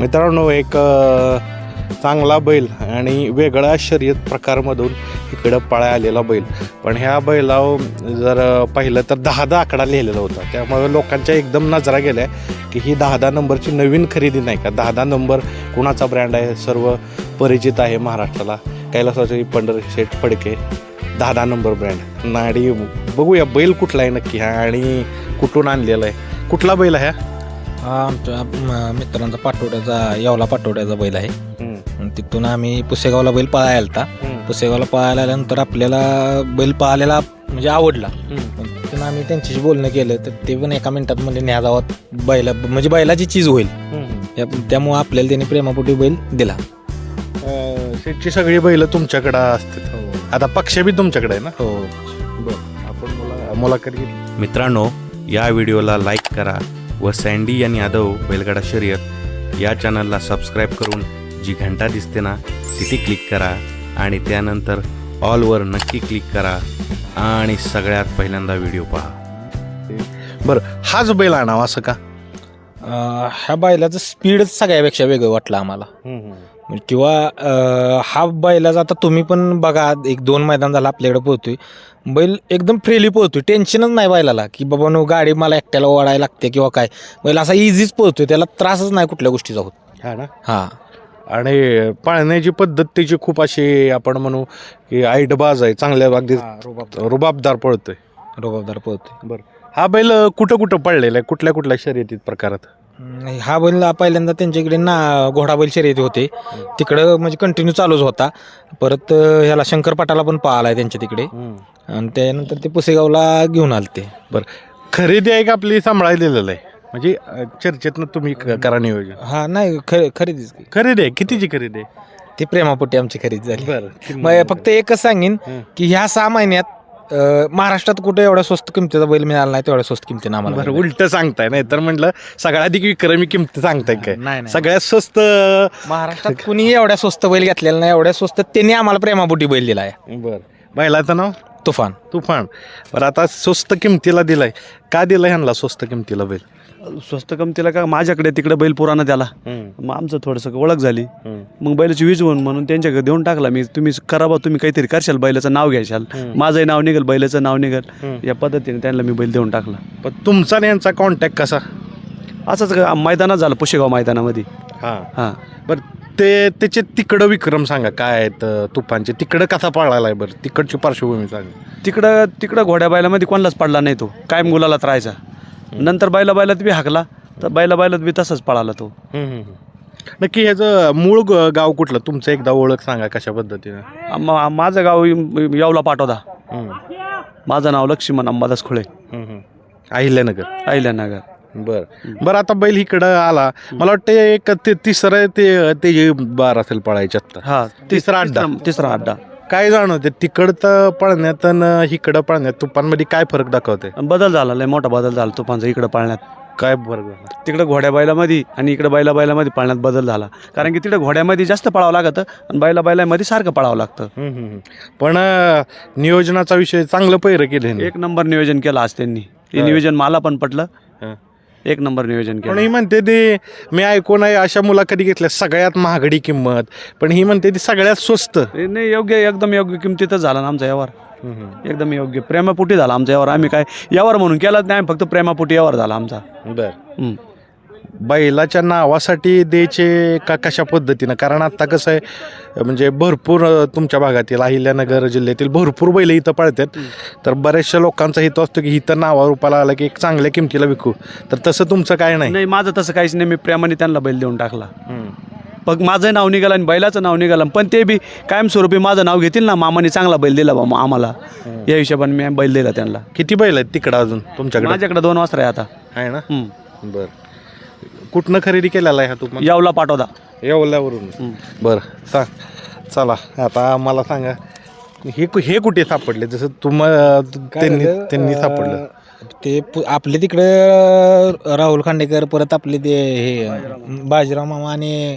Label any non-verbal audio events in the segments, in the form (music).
मित्रांनो एक चांगला बैल आणि वेगळ्या शर्यत प्रकारमधून इकडं पळाय आलेला बैल. पण ह्या बैलावर जर पाहिलं तर दहा दहा आकडा लिहिलेला होता. त्यामुळे लोकांच्या एकदम नजरा गेल्या की ही दहा दहा नंबरची नवीन खरेदी नाही का? दहा दहा नंबर कुणाचा ब्रँड आहे? सर्व परिचित आहे महाराष्ट्राला. कैलासाची पंढर शेठ फडके दहा दहा नंबर ब्रँड नाडी बघूया बैल कुठला आहे नक्की हा आणि कुठून आणलेला आहे. कुठला बैल आहे हा? हा आमच्या म- मित्रांचा पाटोड्याचा येवला पाटोड्याचा बैल आहे. आणि तिथून आम्ही पुसेगावला बैल पळायला आलता. हम्म, पुसेगावला पळायला आल्यानंतर आपल्याला बैल पळालेला म्हणजे आवडला. पण तिथून आम्ही त्यांच्याशी बोलणं केलं तर ते पण एका मिनिटात म्हणजे न्या जावात बैला म्हणजे बैलाची चीज होईल. हम्म. त्या- त्यामुळे आपल्याला त्यांनी प्रेमापोटी बैल दिला. अं, शेठची सगळी बैल तुमच्याकडे असतात आता पक्ष बी तुमच्याकडे आहे ना? हो. आपण मुला मुलाखत घेतली मित्रांनो या व्हिडिओला लाईक करा व सँडी आणि यादव बैलगाडा शर्यत या चॅनलला सबस्क्राईब करून जी घंटा दिसते ना तिथे क्लिक करा आणि त्यानंतर ऑलवर नक्की क्लिक करा आणि सगळ्यात पहिल्यांदा व्हिडिओ पहा. बरं हाच बैल आणावा असं का? ह्या बैलाचं स्पीडच सगळ्यापेक्षा वेगळं वाटलं आम्हाला. म्हणजे किंवा हा बैलाचा आता तुम्ही पण बघा एक दोन मैदान झालं आपल्याकडे पोहतोय बैल एकदम फ्रीली पोहतोय टेन्शनच नाही बैलाला की बाबा नो गाडी मला एकट्याला ओढायला लागते किंवा काय. बैल असा इझीच पोहतोय त्याला त्रासच नाही कुठल्या गोष्टीचा होत. हा ना? हा. आणि पाळण्याची पद्धत त्याची खूप अशी आपण म्हणू की आईडबाज आहे. चांगल्या अगदी रुबाबदार. पळतोय. रोबाबदार पोहतोय बरं. हा बैल कुठं कुठं पडलेला आहे? कुठल्या कुठल्या शर्यतीत प्रकारात? नाही, हा बैल पहिल्यांदा त्यांच्याकडे ना घोडा बैल शर्यती होते. तिकडं म्हणजे कंटिन्यू चालूच होता. परत अं, ह्याला शंकरपाटाला पण पाहिला त्यांच्या तिकडे. आणि त्यानंतर ते पुसेगावला घेऊन आलते खरेदी आहे का आपली सांभाळलेलं आहे? म्हणजे अं, चर्चेतनं तुम्ही क- करा नियोजन. हा नाही खरे खरेदीच की. खरेदी आहे? कितीची खरेदी आहे? ती प्रेमापोटी आमची खरेदी झाली. बरं मग फक्त एकच सांगेन. की ह्या सहा महिन्यात अं, महाराष्ट्रात कुठे एवढ्या स्वस्त किमतीचा बैल मिळाला नाही तेवढ्या स्वस्त किमतीनं आम्हाला बरं मिळाला. उलट सांगताय नाही तर म्हटलं सगळ्याधिक विक्रमी किंमत सांगताय काय? नाही नाही. सगळ्यात स्वस्त महाराष्ट्रात कुणीही एवढ्या स्वस्त बैल घेतलेला नाही एवढ्या स्वस्त त्यांनी आम्हाला प्रेमापोटी बैल दिला आहे बर. बैलाचं नाव? तुफान. तुफान. बरं आता स्वस्त किमतीला दिलाय. का दिलाय ह्यांना स्वस्त किमतीला बैल? स्वस्त कमतीला का माझ्याकडे तिकडे बैल पुराणा त्याला मग आमचं थोडंसं ओळख झाली. मग बैलाची वीज होऊन म्हणून त्यांच्याकडे देऊन टाकला. मी तुम्ही करा बा तुम्ही काहीतरी करशाल बैलाचं नाव घ्यायशाल. माझंही नाव निघेल बैलाचं नाव निघेल. या पद्धतीने त्यांना मी बैल देऊन टाकला. पण तुमचा आणि यांचा कॉन्टॅक्ट कसा? असंच मैदानात झालं पुशेगाव मैदानामध्ये. हा. हां. बरं ते त्याचे तिकडं विक्रम सांगा काय आहेत तुफानचे? तिकडं कसा पाळायला आहे बरं? तिकडची पार्श्वभूमी सांगा. तिकडं तिकडं घोड्या बैलामध्ये कोणालाच पडला नाही तो. कायम गुलालात राहायचा. नंतर बैला बैलात बी हाकला तर बैला बैलात बी तसंच पळाला तो. नक्की ह्याचं मूळ ग- गाव कुठलं? तुमचं एकदा ओळख सांगा कशा पद्धतीनं. आम- माझं गाव इ- येवला पाठवता हम्म, माझं नाव लक्ष्मण अंबादास खुळे. हम्म, हम्म. अहिल्यानगर. अहिल्यानगर. बर. बर आता बैल इकडं आला. मला वाटतं एक ते तिसरं ते ते बार असेल पळायचे आत्ता. हा तिसरा अड्डा. तिसरा अड्डा. काय जाणवते तिकडचं पळण्यात आणि इकडं पळण्यात तुपांमध्ये काय फरक दाखवते बदल झाला लय मोठा बदल झाला तुफानचा इकडे पाळण्यात. काय फरक झाला? तिकडे घोड्या बैलामध्ये आणि इकडे बैला बैलामध्ये पाळण्यात बदल झाला. कारण की तिकडे घोड्यामध्ये जास्त पळावं लागतं आणि बैला बैलामध्ये सारखं पळावं लागतं. हम्म, हम्म, हम्म. पण अं, नियोजनाचा विषय चांगलं पैर केलं एक नंबर नियोजन केलं आज त्यांनी. हे. नियोजन मला पण पटलं. हं. एक नंबर नियोजन पण केलं ही म्हणते ते मी ऐकून आहे अशा मुलाखती घेतल्या सगळ्यात महागडी किंमत. पण ही म्हणते ती सगळ्यात स्वस्त. हे नाही योग्य एकदम योग्य किमतीतच झाला ना आमचा व्यवहार. हम्म. एकदम योग्य. प्रेमापोटी झाला आमचा व्यवहार. आम्ही काय व्यवहार म्हणून केलाच नाही फक्त प्रेमापोटी व्यवहार झाला आमचा. बर. बैलाच्या नावासाठी द्यायचे का कशा पद्धतीनं? कारण आता कसं आहे म्हणजे भरपूर तुमच्या भागातील अहिल्यानगर जिल्ह्यातील भरपूर बैल इथं पळतात. तर बऱ्याचशा लोकांचा हित असतो की इथं नावा रूपाला आलं की एक चांगल्या किमतीला विकू. तर तसं तुमचं काय नाही? नाही माझं तसं काहीच नाही. मी प्रेमाने त्यांना बैल देऊन टाकला. मग माझं नाव निघालं आणि बैलाचं नाव निघालं. पण ते बी कायमस्वरूपी माझं नाव घेतील ना मामाने चांगला बैल दिला बा मग आम्हाला या हिशोबाने मी बैल दिला त्यांना. किती बैल आहेत तिकडं अजून तुमच्याकडे? माझ्याकडे दोन वाजता आहे आता. आहे ना. बर. कुठनं खरेदी केलेला आहे हा तुम्हाला यावला पाठवता. येवल्यावरून. बरं सांग चला आता मला सांगा हे कु- हे कुठे सापडले? जसं तुम त्यांनी झालं, त्यांनी सापडलं. ते पु- आपले तिकडे राहुल खांडेकर परत आपले ते हे बाजीराव मामा आणि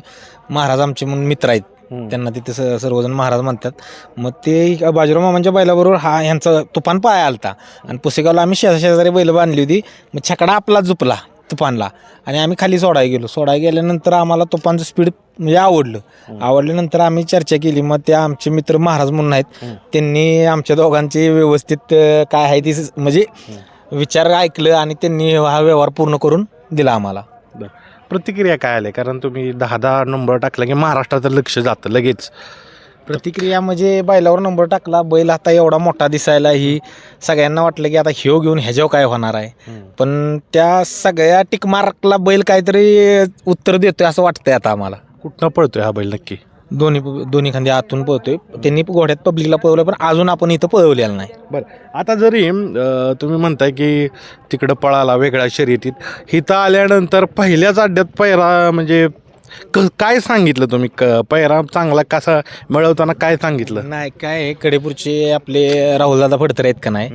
महाराज आमचे म्हणून मित्र आहेत. त्यांना तिथे स- सर्वजण महाराज म्हणतात. मग ते बाजीराव मामांच्या बैलाबरोबर हा ह्यांचा तुफान पाय आलता. आणि पुसेगावला आम्ही शेजा शेजारी बैल बांधली होती. मग छकडा आपला झुपला तुफानला. आणि आम्ही खाली सोडायला गेलो. सोडायला गेल्यानंतर आम्हाला तुफानचं स्पीड म्हणजे आवडलं. आवडल्यानंतर आम्ही चर्चा केली. मग ते आमचे मित्र महाराज म्हणून आहेत त्यांनी आमच्या दोघांचे व्यवस्थित काय आहे ती म्हणजे विचार ऐकलं आणि त्यांनी हा व्यवहार पूर्ण करून दिला आम्हाला. प्रतिक्रिया काय आल्या कारण तुम्ही दहा दहा नंबर टाकला की महाराष्ट्राचं लक्ष जातं लगेच. प्रतिक्रिया म्हणजे बैलावर नंबर टाकला बैल आता एवढा मोठा दिसायला ही सगळ्यांना वाटलं की आता ह्यो घेऊन ह्याच्यावर काय होणार आहे. पण त्या सगळ्या टिकमार्कला बैल काहीतरी उत्तर देतोय असं वाटतंय आता आम्हाला. कुठनं पळतोय हा बैल नक्की? दोन्ही दोन्ही खांदी आतून पळतोय. त्यांनी घोड्यात पब्लिकला पळवलं पण अजून आपण इथं पळवलेलं नाही. बरं. आता जरी अं, तुम्ही म्हणताय की तिकडं पळाला वेगळ्या शर्यतीत इथं आल्यानंतर पहिल्याच अड्ड्यात पैरा म्हणजे क काय सांगितलं तुम्ही? क पैरा चांगला कसा मिळवताना काय सांगितलं? नाही काय आहे, कडेपूरचे आपले राहुलदादा फडतर आहेत का नाही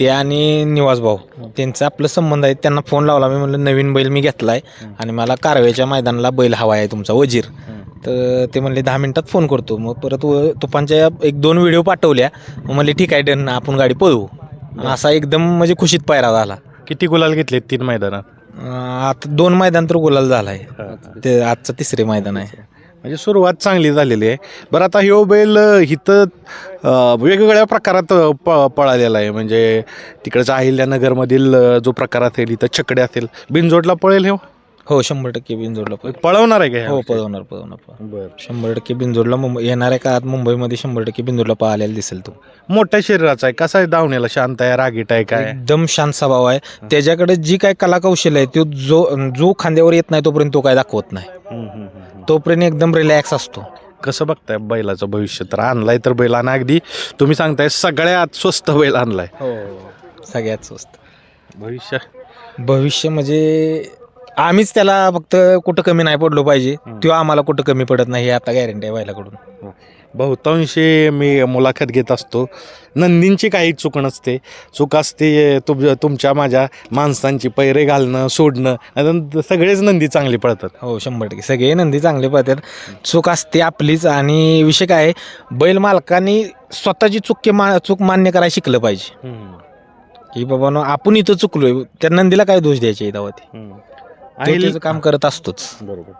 ते आणि निवास भाऊ त्यांचा आपलं संबंध आहे. त्यांना फोन लावला मी म्हणलं नवीन बैल मी घेतलाय आणि मला कारवेच्या मैदानाला बैल हवा आहे तुमचा वजीर. तर ते म्हणले दहा मिनिटात फोन करतो. मग परत व- तुफानच्या एक दोन व्हिडिओ पाठवल्या. मग म्हणले ठीक आहे डन आपण गाडी पळवू. आणि असा एकदम म्हणजे खुशीत पायरा झाला. किती गुलाल घेतले तीन मैदानात? आता दोन मैदान तर गुलाल झालाय. ते आजचं तिसरे मैदान आहे. म्हणजे सुरुवात चांगली झालेली आहे. बरं आता ह्यो बैल इथं वेगवेगळ्या प्रकारात प पळालेला आहे. म्हणजे तिकडचं अहिल्यानगरमधील जो प्रकार असेल इथं छकडे असेल बिनजोडला पळेल हे? हो शंभर टक्के बिनजोडला पळ पळवणार आहे का ह्या हो वर्षी? पळवणार पळवणार पळवणार. बरं. शंभर टक्के बिंदूरला मुंबई येणाऱ्या काळात मुंबईमध्ये शंभर टक्के बिंदूरला पाहायला दिसेल तो. मोठ्या शरीराचा आहे. कसा आहे धावण्याला? शांत आहे रागीट आहे काय? एकदम शांत स्वभाव आहे. त्याच्याकडे जी काय कला कौशल्य आहे तो जो जो खांद्यावर येत नाही तोपर्यंत तो काय दाखवत नाही. हम्म, हम्म, हम्म. तोपर्यंत एकदम रिलॅक्स असतो. कसं बघताय बैलाचं भविष्य? तर आणलाय तर बैल आणि. अगदी तुम्ही सांगताय सगळ्यात स्वस्त बैल आणलाय. हो. सगळ्यात स्वस्त. भविष्य? भविष्य म्हणजे आम्हीच त्याला फक्त कुठं कमी नाही पडलो पाहिजे. तो आम्हाला कुठं कमी पडत नाही हे आता गॅरंटी आहे बैलाकडून बहुतांशी मी मुलाखत घेत असतो. नंदींची काही चूक नसते. चूक असते तुम तुमच्या माझ्या माणसांची पैरे घालणं सोडणं सगळेच नंदी चांगली पळतात. हो शंभर टक्के. सगळे नंदी चांगले पळतात. चूक असते आपलीच आणि विषय काय बैल मालकांनी स्वतःची चूक मा चूक मान्य करायला शिकलं पाहिजे. की बाबा आपण इथं चुकलोय. त्या नंदीला काय दोष द्यायचे तेव्हा ते तो अहिल्या त्याचं काम करत असतोच. बरोबर.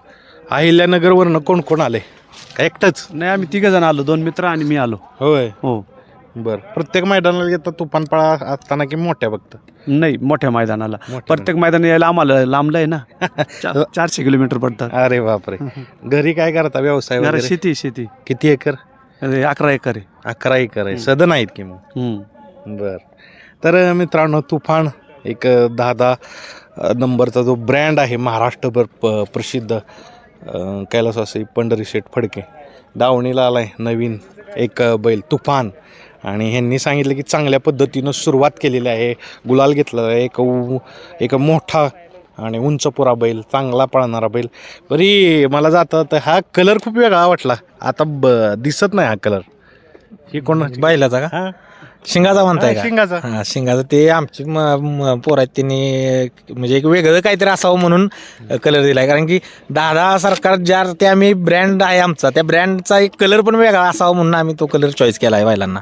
अहिल्यानगरवरनं कोण कोण आले? का एकटंच? नाही आम्ही तिघ जण आलो दोन मित्र आणि मी आलो. होय? हो. बर. प्रत्येक मैदानाला येतात तुफान पळा असताना की मोठ्या बघत नाही मोठ्या मैदानाला. मोठ्या प्रत्येक मैदान यायला आम्हाला लांबलं आहे ना. (laughs) चा- चारशे किलोमीटर पडतात अरे बापरे. घरी काय करता व्यवसाय जरा वगैरे? शेती शेती. किती एकर? अरे अकरा एकर आहे. अकरा एकर आहे. सदन आहेत की मग? हम्म. बर. तर मित्रांनो तुफान एक दहा दहा नंबरचा जो ब्रँड आहे महाराष्ट्रभर प प्रसिद्ध कैलासवासी पंढरी शेठ फडके. दावणीला आलाय नवीन एक बैल तुफान. आणि ह्यांनी सांगितलं की चांगल्या पद्धतीनं सुरुवात केलेली आहे. गुलाल घेतला आहे. एक एक मोठा आणि उंचपुरा बैल चांगला पळणारा बैल. बरी मला जाता तर हा कलर खूप वेगळा वाटला. आता ब दिसत नाही हा कलर. ही कोण? बैलाचा का? हा. शिंगाचा म्हणताय हा, का? शिंगाचा. हा शिंगाचं. ते आमची म- म- पोरं आहेत त्यांनी म्हणजे एक वेगळं काहीतरी असावं म्हणून कलर दिलाय. कारण की दादा सरकार ज्या ते आम्ही ब्रँड आहे आमचा त्या ब्रँडचा एक कलर पण वेगळा असावा म्हणून आम्ही तो कलर चॉईस केला आहे बैलांना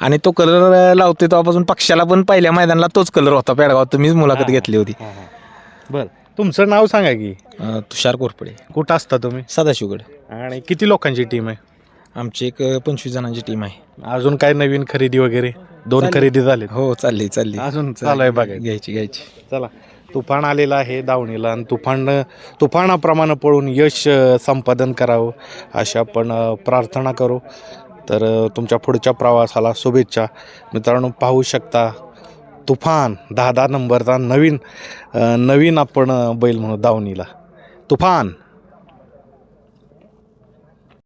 आणि तो कलर लावतोय तेव्हापासून पक्षाला पण पहिल्या मैदानाला तोच कलर होता पेडगाव. तुम्हीच मुलाखत घेतली होती. बर. तुमचं नाव सांगा की. अं, तुषार कोरपडे. कुठं असता तुम्ही? सदाशिवगड. आणि किती लोकांची टीम आहे? आमची एक पंचवीस जणांची टीम आहे. अजून काय नवीन खरेदी वगैरे? दोन चालेल. खरेदी झाले हो चालली चालली. अजून चालू आहे बघायचं. घ्यायची घ्यायची. चला. तुफान आलेला आहे दावणीला आणि तुफान तुफानाप्रमाणे पळून यश अ, संपादन करावं अशी आपण अ, प्रार्थना करू. तर अ, तुमच्या पुढच्या प्रवासाला शुभेच्छा. मित्रांनो पाहू शकता तुफान दहा दहा नंबरचा नवीन अ, नवीन आपण अ, बैल म्हणू दावणीला. तुफान.